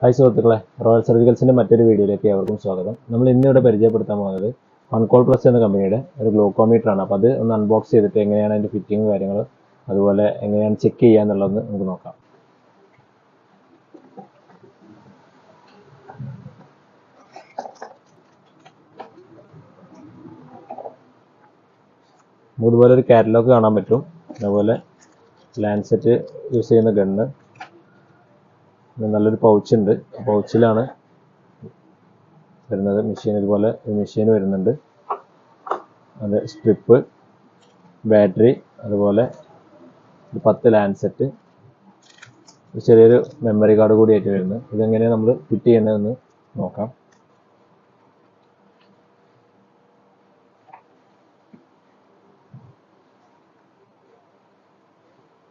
Hi സുഹൃത്തുക്കളെ royal സർജിക്കൽസിന്റെ മറ്റൊരു വീഡിയോയിലേക്ക് ഏവർക്കും സ്വാഗതം. നമ്മൾ ഇന്നിവിടെ പരിചയപ്പെടുത്താൻ പോകുന്നത് വൺകോൾ പ്ലസ് എന്ന കമ്പനിയുടെ ഒരു ഗ്ലോക്കോമീറ്റർ ആണ്. അപ്പോൾ അത് ഒന്ന് അൺബോക്സ് ചെയ്തിട്ട് എങ്ങനെയാണ് അതിന്റെ ഫിറ്റിംഗ് കാര്യങ്ങൾ അതുപോലെ എങ്ങനെയാണ് ചെക്ക് ചെയ്യുക എന്നുള്ളതെന്ന് നമുക്ക് നോക്കാം. ഇതുപോലെ ഒരു കാറ്റലോഗ് കാണാൻ പറ്റും. അതുപോലെ ലാൻസെറ്റ് യൂസ് ചെയ്യുന്ന ഗണ്ണ് പിന്നെ നല്ലൊരു പൗച്ചുണ്ട് പൗച്ചിലാണ് വരുന്നത്. മെഷീൻ ഇതുപോലെ മെഷീൻ വരുന്നുണ്ട്. അത് സ്ട്രിപ്പ് ബാറ്ററി അതുപോലെ പത്ത് ലാൻസെറ്റ് ഒരു ചെറിയൊരു മെമ്മറി കാർഡ് കൂടി ആയിട്ട് വരുന്നത്. ഇതെങ്ങനെയാണ് നമ്മൾ ഫിറ്റ് ചെയ്യുന്നതെന്ന് നോക്കാം.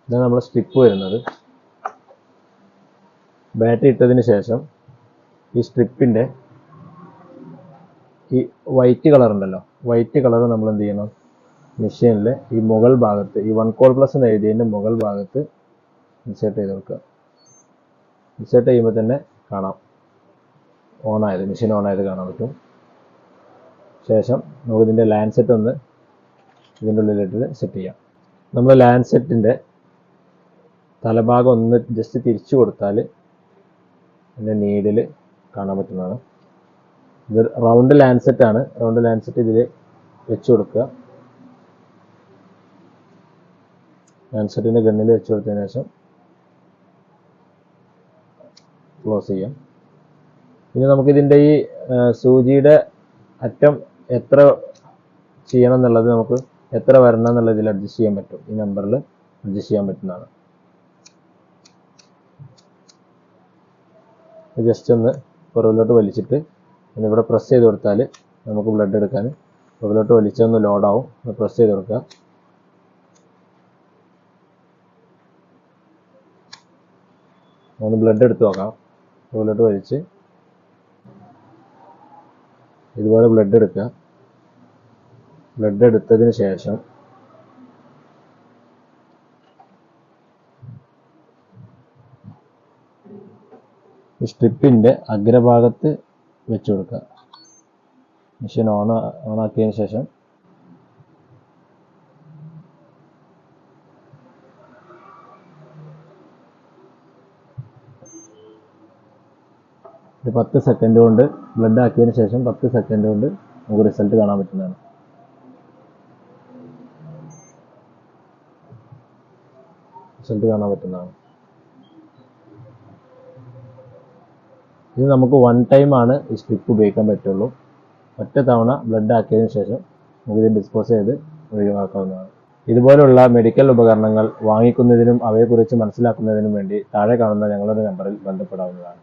ഇതാണ് നമ്മുടെ സ്ട്രിപ്പ് വരുന്നത്. ബാറ്ററി ഇട്ടതിന് ശേഷം ഈ സ്ട്രിപ്പിന്റെ ഈ വൈറ്റ് കളർ ഉണ്ടല്ലോ. വൈറ്റ് കളർ നമ്മൾ എന്ത് ചെയ്യണം? മെഷീനിൽ ഈ മുകൾ ഭാഗത്ത് ഈ വൺ കോൾ പ്ലസ് എന്ന് എഴുതിയതിന്റെ മുകൾ ഭാഗത്ത് ഇൻസേർട്ട് ചെയ്ത് കൊടുക്കുക. ഇൻസേർട്ട് ചെയ്യുമ്പോൾ തന്നെ കാണാം. ഓൺ ആയത് മെഷീൻ ഓൺ ആയത് കാണാൻ പറ്റും. ശേഷം നമുക്ക് ഇതിന്റെ ലാൻസെറ്റ് ഒന്ന് ഇതിന്റെ ഉള്ളിലിട്ട് സെറ്റ് ചെയ്യാം. നമ്മൾ ലാൻഡ് സെറ്റിന്റെ തലഭാഗം ഒന്ന് ജസ്റ്റ് തിരിച്ചു കൊടുത്താൽ അതിന്റെ നീഡിൽ കാണാൻ പറ്റുന്നതാണ്. ഇത് റൗണ്ട് ലാൻസെറ്റ് ആണ്. റൗണ്ട് ലാൻസെറ്റ് ഇതിൽ വെച്ച് കൊടുക്കുക. ലാൻസെറ്റിന്റെ ഗണ്ണിൽ വെച്ച് കൊടുത്തതിന് ശേഷം ക്ലോസ് ചെയ്യാം. ഇനി നമുക്കിതിന്റെ ഈ സൂചിയുടെ അറ്റം എത്ര ചെയ്യണം എന്നുള്ളത് നമുക്ക് എത്ര വരണം എന്നുള്ളത് ഇതിൽ അഡ്ജസ്റ്റ് ചെയ്യാൻ പറ്റും. ഈ നമ്പറിൽ അഡ്ജസ്റ്റ് ചെയ്യാൻ പറ്റുന്നതാണ്. ജസ്റ്റ് ഒന്ന് പുറകിലോട്ട് വലിച്ചിട്ട് ഇവിടെ പ്രസ് ചെയ്ത് കൊടുത്താൽ നമുക്ക് ബ്ലഡ് എടുക്കാൻ പുറകിലോട്ട് വലിച്ചൊന്ന് ലോഡാവും ഒന്ന് പ്രസ് ചെയ്ത് കൊടുക്കുക. ഒന്ന് ബ്ലഡ് എടുത്ത് നോക്കാം. പുറകിലോട്ട് വലിച്ച്. ഇതുപോലെ ബ്ലഡ് എടുക്കുക. ബ്ലഡ് എടുത്തതിന് ശേഷം സ്ട്രിപ്പിന്റെ അഗ്രഭാഗത്ത് വെച്ച് കൊടുക്കുക. മെഷീൻ ഓൺ ഓണാക്കിയതിന് ശേഷം ഒരു പത്ത് സെക്കൻഡ് കൊണ്ട് ബ്ലഡ് ആക്കിയതിന് ശേഷം പത്ത് സെക്കൻഡ് കൊണ്ട് നമുക്ക് റിസൾട്ട് കാണാൻ പറ്റുന്നതാണ്. റിസൾട്ട് കാണാൻ പറ്റുന്നതാണ്. ഇത് നമുക്ക് വൺ ടൈം ആണ് ഈ സ്ട്രിപ്പ് ഉപയോഗിക്കാൻ പറ്റുള്ളൂ. ഒറ്റ തവണ ബ്ലഡ് ആക്കിയതിനു ശേഷം നമുക്ക് ഇത് ഡിസ്പോസ് ചെയ്ത് ഒഴിവാക്കാവുന്നതാണ്. ഇതുപോലുള്ള മെഡിക്കൽ ഉപകരണങ്ങൾ വാങ്ങിക്കുന്നതിനും അവയെക്കുറിച്ച് മനസ്സിലാക്കുന്നതിനും വേണ്ടി താഴെ കാണുന്ന ഞങ്ങളുടെ നമ്പറിൽ ബന്ധപ്പെടാവുന്നതാണ്.